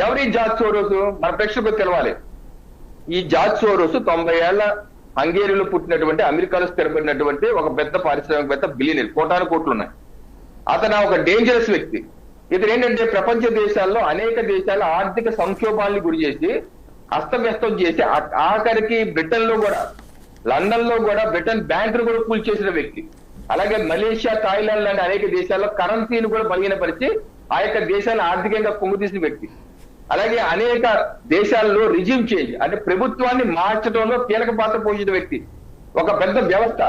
ఎవరి George Soros? మన ప్రేక్షకులకు తెలవాలి. ఈ జార్జ్ సోరోస్ తొంభై ఏళ్ళ హంగేరీలో పుట్టినటువంటి అమెరికాలో స్థిరపడినటువంటి ఒక పెద్ద పారిశ్రామికవేత్త బిలియనర్ కోటాను కోట్లు ఉన్నాయి. అతను ఒక డేంజరస్ వ్యక్తి. ఇతను ఏంటంటే ప్రపంచ దేశాల్లో అనేక దేశాల ఆర్థిక సంక్షోభాన్ని గురి చేసి అస్తవ్యస్తం చేసి ఆఖరికి బ్రిటన్లో కూడా లండన్లో కూడా బ్రిటన్ బ్యాంక్ కూడా కూల్చేసిన వ్యక్తి. అలాగే మలేషియా థాయిలాండ్ లాంటి అనేక దేశాల్లో కరెన్సీని కూడా బలహీనపరిచి ఆ యొక్క దేశాన్ని ఆర్థికంగా పొంగుతీసిన వ్యక్తి. అలాగే అనేక దేశాల్లో రిజిమ్ చేంజ్ అంటే ప్రభుత్వాన్ని మార్చడంలో కీలక పాత్ర పోషించిన వ్యక్తి. ఒక పెద్ద వ్యవస్థ.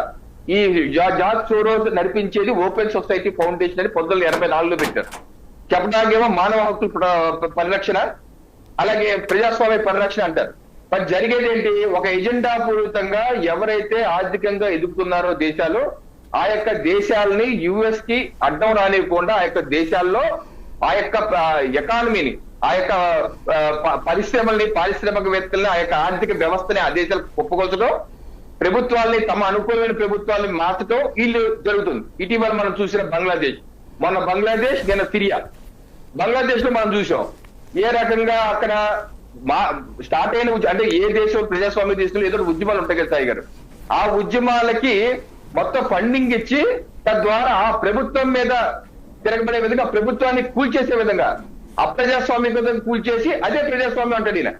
ఈ జార్జ్ సోరోస్ నడిపించేది ఓపెన్ సొసైటీ ఫౌండేషన్ అని పంతొమ్మిది వందల ఎనభై నాలుగులో పెట్టారు. చెప్పడానికేమో మానవ హక్కుల పరిరక్షణ అలాగే ప్రజాస్వామ్య పరిరక్షణ అంటారు. మరి జరిగేది ఏంటి ఒక ఎజెండా పూరితంగా ఎవరైతే ఆర్థికంగా ఎదుగుతున్నారో దేశాలు ఆ యొక్క దేశాలని యుఎస్కి అడ్డం రానివ్వకుండా ఆ యొక్క దేశాల్లో ఆ యొక్క ఎకానమీని ఆ యొక్క ప- పరిశ్రమల్ని పారిశ్రామికవేత్తల్ని ఆ యొక్క ఆర్థిక వ్యవస్థని ఆ దేశాలకు కుప్పకొల్చడం ప్రభుత్వాల్ని తమ అనుకూలమైన ప్రభుత్వాన్ని మార్చడం వీళ్ళు జరుగుతుంది. ఇటీవల మనం చూసిన బంగ్లాదేశ్. మొన్న బంగ్లాదేశ్ నిన్న సిరియా. బంగ్లాదేశ్లో మనం చూసాం. ఏ రకంగా అక్కడ మా స్టార్ట్ అయిన అంటే ఏ దేశం ప్రజాస్వామ్య దేశంలో ఏదో ఉద్యమాలు ఉంటాయి కదా సాయి గారు. ఆ ఉద్యమాలకి మొత్తం ఫండింగ్ ఇచ్చి తద్వారా ఆ ప్రభుత్వం మీద తిరగబడే విధంగా ప్రభుత్వాన్ని కూల్చేసే విధంగా అప్రజాస్వామికతను కూల్చేసి అదే ప్రజాస్వామ్యం అంటాడు ఈయన.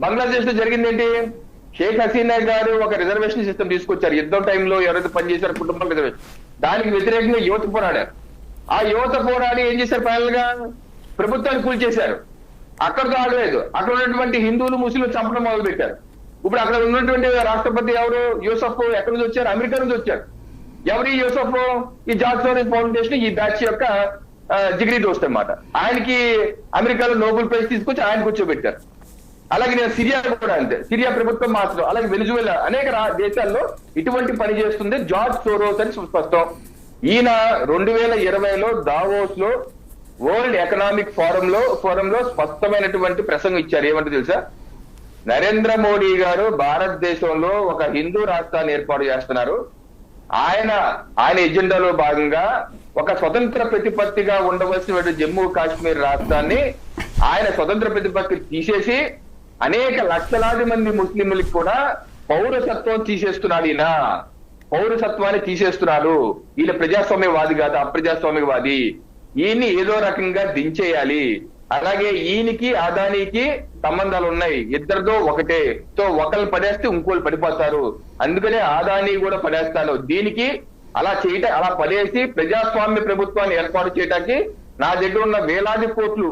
బంగ్లాదేశ్లో జరిగింది ఏంటి షేక్ హసీనా గారు ఒక రిజర్వేషన్ సిస్టమ్ తీసుకొచ్చారు. యుద్ధం టైంలో ఎవరైతే పనిచేశారో కుటుంబం రిజర్వేషన్ దానికి వ్యతిరేకంగా యువత పోరాడారు. ఆ యువత పోరాడి ఏం చేశారు ఫైనల్గా ప్రభుత్వాన్ని కూల్చేశారు. అక్కడితో ఆగలేదు. అక్కడ ఉన్నటువంటి హిందువులు ముస్లింలు చంపడం మొదలు పెట్టారు ఇప్పుడు అక్కడ ఉన్నటువంటి రాష్ట్రపతి ఎవరు? యూసఫ్ ఎక్కడి నుంచి వచ్చారు? అమెరికా నుంచి వచ్చారు. ఎవరి యూసఫ్? ఈ జార్జ్ ఫౌండేషన్ ఈ బ్యాచ్ యొక్క డిగ్రీ దోస్త్ అన్నమాట. ఆయనకి అమెరికాలో నోబెల్ ప్రైజ్ తీసుకొచ్చి ఆయన కూర్చోబెట్టారు. అలాగే నేను సిరియా కూడా అంతే. సిరియా ప్రభుత్వం మాత్రం అలాగే వెనిజువెలా అనేక రా- దేశాల్లో ఇటువంటి పని చేస్తుంది జార్జ్ సోరోస్ అని స్పష్టం. ఈయన రెండు వేల ఇరవైలో దావోస్లో వరల్డ్ ఎకనామిక్ ఫోరం లో ఫోరం లో స్పష్టమైనటువంటి ప్రసంగం ఇచ్చారు. ఏమంటే తెలుసా? నరేంద్ర మోడీ గారు భారతదేశంలో ఒక హిందూ రాష్ట్రాన్ని ఏర్పాటు చేస్తున్నారు. ఆయన ఆయన ఎజెండాలో భాగంగా ఒక స్వతంత్ర ప్రతిపత్తిగా ఉండవలసిన జమ్మూ కాశ్మీర్ రాష్ట్రాన్ని ఆయన స్వతంత్ర ప్రతిపత్తి తీసేసి అనేక లక్షలాది మంది ముస్లింలకు కూడా పౌరసత్వం తీసేస్తున్నాడు ఈయన. పౌరసత్వాన్ని తీసేస్తున్నాడు. ఈయన ప్రజాస్వామ్యవాది కాదు అప్రజాస్వామ్యవాది. ఈయన్ని ఏదో రకంగా దించేయాలి. అలాగే ఈయనకి అదానికి సంబంధాలు ఉన్నాయి. ఇద్దరితో ఒకటే. సో ఒకళ్ళు పడేస్తే ఇంకోళ్ళు పడిపోతారు. అందుకనే ఆదాని కూడా పడేస్తాను దీనికి అలా చేయట అలా పడేసి ప్రజాస్వామ్య ప్రభుత్వాన్ని ఏర్పాటు చేయడానికి నా దగ్గర ఉన్న వేలాది కోట్లు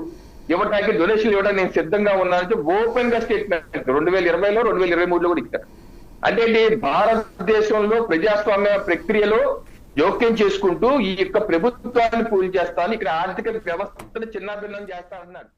ఇవ్వడానికి డొనేషన్లు ఇవ్వడానికి నేను సిద్ధంగా ఉన్నానని ఓపెన్గా స్టేట్మెంట్ రెండు వేల ఇరవైలో రెండు వేల ఇరవై మూడులో కూడా ఇచ్చారు. అంటే భారతదేశంలో ప్రజాస్వామ్య ప్రక్రియలో జోక్యం చేసుకుంటూ ఈ యొక్క ప్రభుత్వాన్ని పూజ చేస్తాను ఇక్కడ ఆర్థిక వ్యవస్థను చిన్నాభిన్నం చేస్తా అన్నాడు.